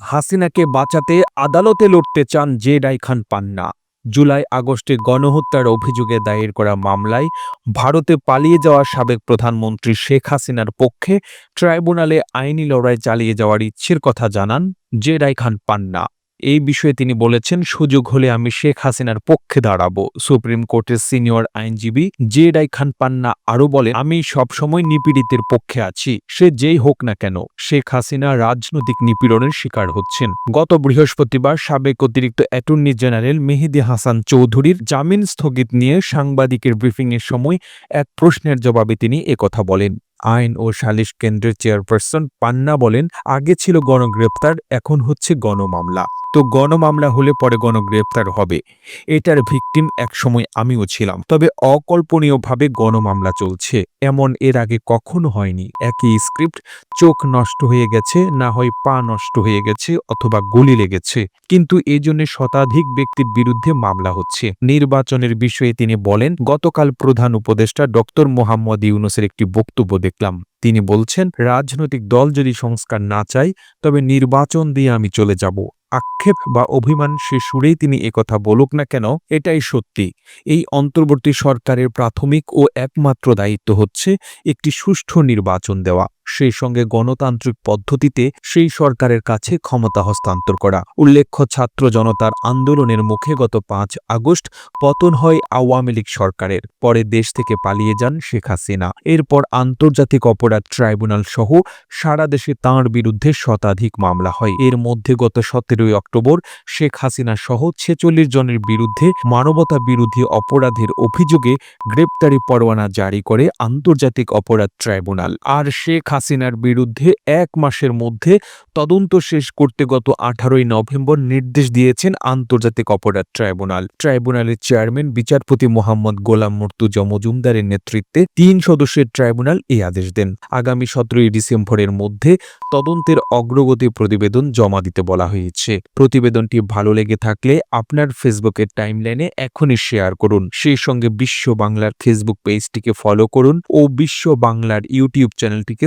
হাসিনাকে বাঁচাতে আদালতে লড়তে চান জে রাইখান পান্না। জুলাই আগস্টে গণহত্যার অভিযোগে দায়ের করা মামলায় ভারতে পালিয়ে যাওয়া সাবেক প্রধানমন্ত্রী শেখ হাসিনার পক্ষে ট্রাইব্যুনালে আইনি লড়াই চালিয়ে যাওয়ার ইচ্ছের কথা জানান জে রাইখান পান্না। এই বিষয়ে তিনি বলেছেন, সুযোগ হলে আমি শেখ হাসিনার পক্ষে দাঁড়াবো। সুপ্রিম কোর্টের সিনিয়র আইনজীবী জে রাইখান পান্না আরও বলে আমি সবসময় নিপীড়িতের পক্ষে আছি। সে যেই হোক না কেন, শেখ হাসিনা রাজনৈতিক নিপীড়নের শিকার হচ্ছেন। গত বৃহস্পতিবার সাবেক অতিরিক্ত অ্যাটর্নি জেনারেল মেহেদি হাসান চৌধুরীর জামিন স্থগিত নিয়ে সাংবাদিকের ব্রিফিংয়ের সময় এক প্রশ্নের জবাবে তিনি একথা বলেন আইন ও সালিশ কেন্দ্রের চেয়ারপারসন পান্না বলেন, আগে ছিল গণগ্রেপ্তার, এখন হচ্ছে গণমামলা। তো গণমামলা হলে পরে গণগ্রেপ্তার হবে। এটার ভিকটিম একসময় আমিও ছিলাম। তবে অকল্পনীয়ভাবে গণমামলা চলছে। এমন এর আগে কখনো হয়নি। একই স্ক্রিপ্ট, চোখ নষ্ট হয়ে গেছে, না হয় পা নষ্ট হয়ে গেছে অথবা গুলি লেগেছে। কিন্তু এই জন্য শতাধিক ব্যক্তির বিরুদ্ধে মামলা হচ্ছে। নির্বাচনের বিষয়ে তিনি বলেন, গতকাল প্রধান উপদেষ্টা ডক্টর মোহাম্মদ ইউনুসের একটি বক্তব্য দেখলাম। তিনি বলছেন, রাজনৈতিক দল যদি সংস্কার না চায়, তবে নির্বাচন দিয়ে আমি চলে যাব। আক্ষেপ বা অভিমান সে সুরেই তিনি একথা বলুক না কেন, এটাই সত্যি। এই অন্তর্বর্তী সরকারের প্রাথমিক ও একমাত্র দায়িত্ব হচ্ছে একটি সুষ্ঠু নির্বাচন দেওয়া। সেই সঙ্গে গণতান্ত্রিক পদ্ধতিতে সেই সরকারের কাছে ক্ষমতা হস্তান্তর করা। উল্লেখ্য, ছাত্র জনতার আন্দোলনের মুখে গত পাঁচ আগস্ট পতন হয় আওয়ামী লীগ সরকারের। পরে দেশ থেকে পালিয়ে যান শেখ হাসিনা। এরপর আন্তর্জাতিক অপরাধ ট্রাইব্যুনাল সহ সারা দেশে তাঁর বিরুদ্ধে শতাধিক মামলা হয়। এর মধ্যে গত সতেরোই অক্টোবর শেখ হাসিনা সহ ছেচল্লিশ জনের বিরুদ্ধে মানবতা বিরোধী অপরাধের অভিযোগে গ্রেপ্তারি পরোয়ানা জারি করে আন্তর্জাতিক অপরাধ ট্রাইব্যুনাল। আর শেখ হাসিনার বিরুদ্ধে এক মাসের মধ্যে তদন্ত শেষ করতে গত আঠারোই নভেম্বর নির্দেশ দিয়েছেন আন্তর্জাতিক অপরাধ ট্রাইব্যুনাল। ট্রাইব্যুনালের চেয়ারম্যান বিচারপতি মোহাম্মদ গোলাম মর্তুজা মজুমদারের নেতৃত্বে তিন সদস্যের ট্রাইব্যুনাল এই আদেশ দেন। আগামী সতেরোই ডিসেম্বরের মধ্যে তদন্তের অগ্রগতি প্রতিবেদন জমা দিতে বলা হয়েছে। প্রতিবেদনটি ভালো লেগে থাকলে আপনার ফেসবুকের টাইমলাইনে এখনই শেয়ার করুন। সেই সঙ্গে বিশ্ব বাংলার ফেসবুক পেজটিকে ফলো করুন ও বিশ্ব বাংলার ইউটিউব চ্যানেলটিকে